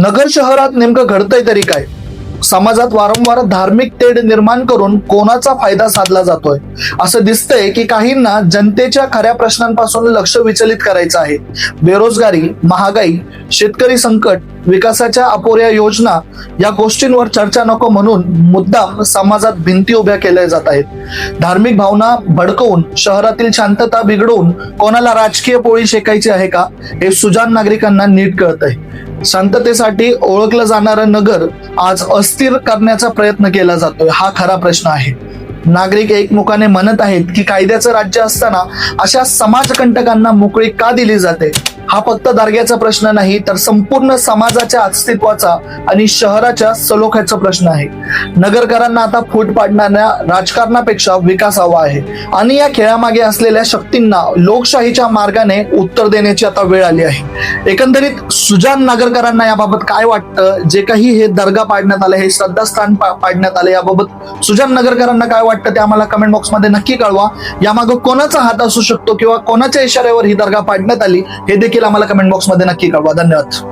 नगर शहरात नेमकं घडतंय तरी काय? समाजात वारंवार धार्मिक तेढ निर्माण करून कोणाचा फायदा साधला जातोय? असं दिसतंय की काहींना जनतेच्या खऱ्या प्रश्नांपासून लक्ष विचलित करायचं आहे. बेरोजगारी महागाई शेतकरी संकट विकासाच्या अपुऱ्या योजना या गोष्टींवर चर्चा नको म्हणून मुद्दाम समाजात भिंती उभ्या केल्या जात आहेत. धार्मिक भावना भडकवून शहरातील शांतता बिघडवून कोणाला राजकीय पोळी शेकायची आहे का? हे सुजान नागरिकांना नीट कळत आहे शांततेसाठी ओळखलं जाणारं नगर आज अस्थिर करण्याचा प्रयत्न केला जातोय. हा खरा प्रश्न आहे. नागरिक एकमुखाने म्हणत आहेत की कायद्याचं राज्य असताना अशा समाजकंटकांना मोकळी का दिली जाते? हा फक्त दर्ग्याचा प्रश्न नाही तर संपूर्ण समाजाच्या अस्तित्वाचा आणि शहराच्या सलोख्याचा प्रश्न आहे. नगरकरांना आता फूट पाडणाऱ्या राजकारणापेक्षा विकास हवा आहे. आणि या खेळामागे असलेल्या शक्तींना लोकशाहीच्या मार्गाने उत्तर देण्याची आता वेळ आली आहे. एकंदरीत सुजान नगरकरांना याबाबत काय वाटतं? जे काही हे दर्गा पाडण्यात आले हे श्रद्धास्थान पाडण्यात आले याबाबत सुजान नगरकरांना काय वाटतं ते आम्हाला कमेंट बॉक्समध्ये नक्की कळवा. यामागं कोणाचा हात असू शकतो किंवा कोणाच्या इशाऱ्यावर ही दर्गा पाडण्यात आली हे देखील देखील आम्हाला कमेंट बॉक्समध्ये नक्की कळवा. धन्यवाद.